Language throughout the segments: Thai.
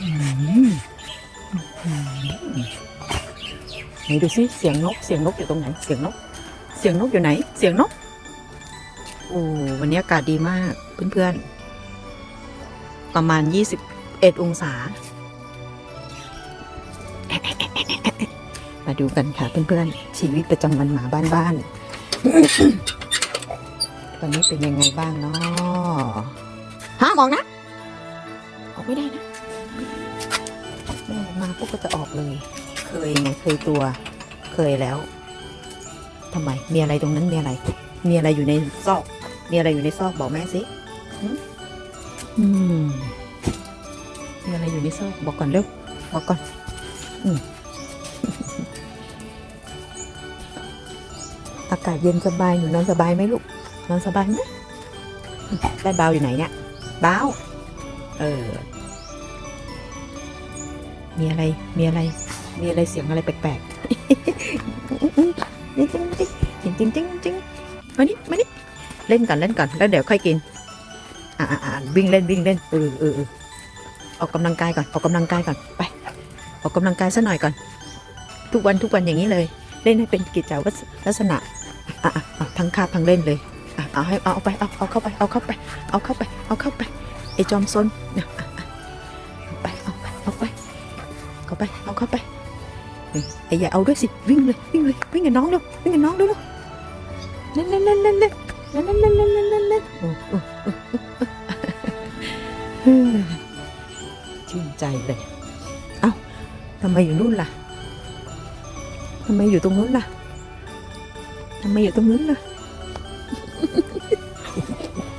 มไหนดูสิเสียงนก เสียงนกอยู่ตรงไหน เสียงนก เสียงนกอยู่ไหน เสียงนก โอ้วันนี้อากาศดีมากเพื่อนๆ ประมาณ 21 องศา มาดูกันค่ะเพื่อนๆ ชีวิตประจำวันหมาบ้านๆ ตอนนี้เป็นยังไงบ้างเนาะห้ามออกนะ ออกไม่ได้นะ ม่ออกมาพวกก็จะออกเลย เคยไงเคยตัว เคยแล้วทำไม มีอะไรตรงนั้นมีอะไร มีอะไรอยู่ในซอก มีอะไรอยู่ในซอกบอกแม่สิอืมมีอะไรอยู่ในซอกบอกก่อนเร็วบอกก่อน อืมอากาศเย็นสบายหนูนอนสบายไหมลูกนอนสบายไหมได้เบาอยู่ไหนเนี่ยเบาเออ มีอะไร มีอะไร มีอะไรเสียงอะไรแปลกๆจริงจริงจริงจริงจริงมานี่มานี่เล่นก่อนเล่นก่อนแล้วเดี๋ยวค่อยกิน อ่าอ่าวิ่งเล่นวิ่งเล่นเออเออเออออกกำลังกายก่อนออกกำลังกายก่อนไป ออกกำลังกายซะหน่อยก่อน ทุกวันทุกวันอย่างนี้เลย เล่นให้เป็นกิจวัตรลักษณะอะอะอะทั้งคาบทั้งเล่นเลยอะเอาให้เอาไปเอาเอาเข้าไปเอาเข้าไป เอาเข้าไปเอาเข้าไปไอจอมซนเนี่ย ไออย่เอาด้วยสิวิ่งเลยวิ่งเลยวิ่งกับน้องเร็ววิ่งกับน้องเร็วเร็วเล่นเล่นเล่นเล่นเล่นเล่นเล่นเล่นเล่นเล่นเล่นเล่นชื่นใจเลยเอ้าทำไมอยู่นู่นล่ะทำไมอยู่ตรงนู้นล่ะทำไมอยู่ตรงนู้นล่ะ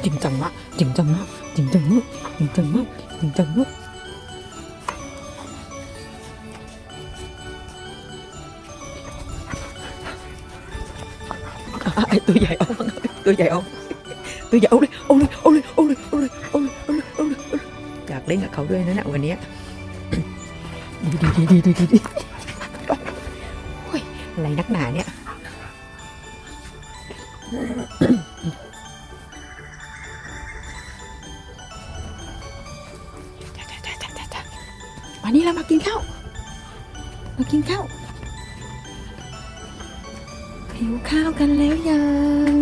จริงจังมากจริงจังมากจริงจังมากจริงจังมากจริงจังมากอะ เลยเอาเลยเอาเลยเอาเลยเอาเลยเอาเลยเอาเลยอยากเล่นกับเขาด้วยนะเนี่ยวันเนี้ยดีดีดีดีดีดีโอ้ยอะไรนักหนาเนี่ยจ้ะจ้ะจ้ะจ้ะจ้ะจ้ะมานี่เรามากินข้าวมากินข้าว หิวข้าวกันแล้วยัง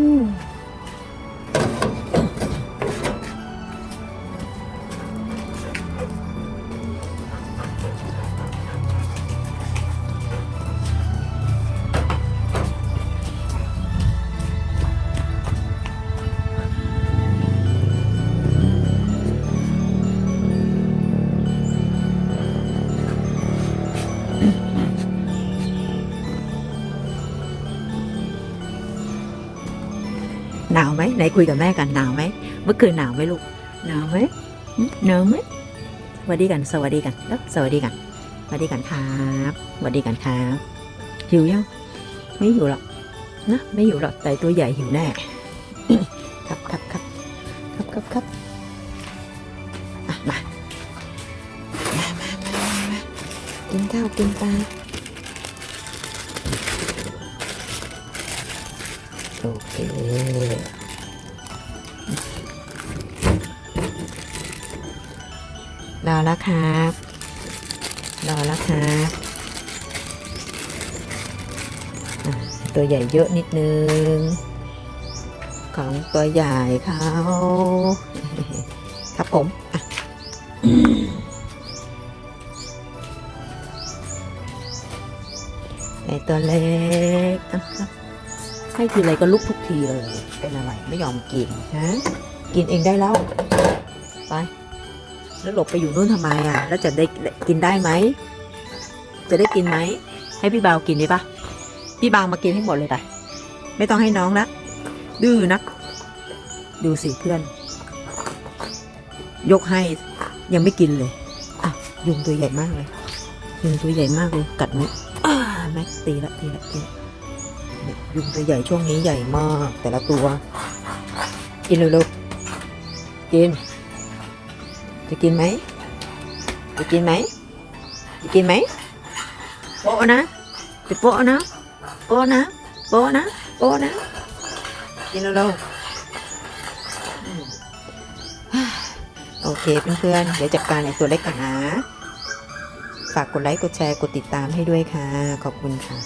หนาวไหมไหนคุยกับแม่กันหนาวไหมเมื่อคืนหนาวไหมลูกหนาวไหมหนาวไหมสวัสดีกัน สวัสดีกันแล้วสวัสดีกันสวัสดีกันครับสวัสดีกันครับหิวยังไม่หิวหรอกนะไม่หิวหรอกแต่ตัวใหญ่หิวแน่ครับครับครับครับครับครับมามามามามามากินข้าวกินปลา โอเครอแล้วครับรอแล้วครับตัวใหญ่เยอะนิดนึง ของตัวใหญ่เขาครับผมไอตัวเล็ก ให้ทีไรก็ลุกทุกทีเลย เป็นอะไรไม่ยอมกินฮะกินเองได้แล้ว ไป แล้วหลบไปอยู่นู่นทำไมอะ แล้วจะได้กินได้ไหม จะได้กินไหม ให้พี่บาวกินดีปะพี่บาวมากินให้หมดเลยไปไม่ต้องให้น้องละ ดื้อนัก ดูสิเพื่อน ยกให้ยังไม่กินเลยอะยุงตัวใหญ่มากเลยยุงตัวใหญ่มากเลย กัดมืออ่าแม็กตีละตีละตีละ ยุงตัวใหญ่ช่วงนี้ใหญ่มาก แต่ละตัว กินเร็วๆกิน จะกินไหมจะกินไหมจะกินไหมโปะนะจะโปะนะโปะนะโปะนะโปะนะกินเร็วๆโอเคเพื่อนๆเดี๋ยวจัดการไอ้ตัวเล็กก่อนนะฝากกดไลค์กดแชร์กดติดตามให้ด้วยค่ะ ขอบคุณค่ะ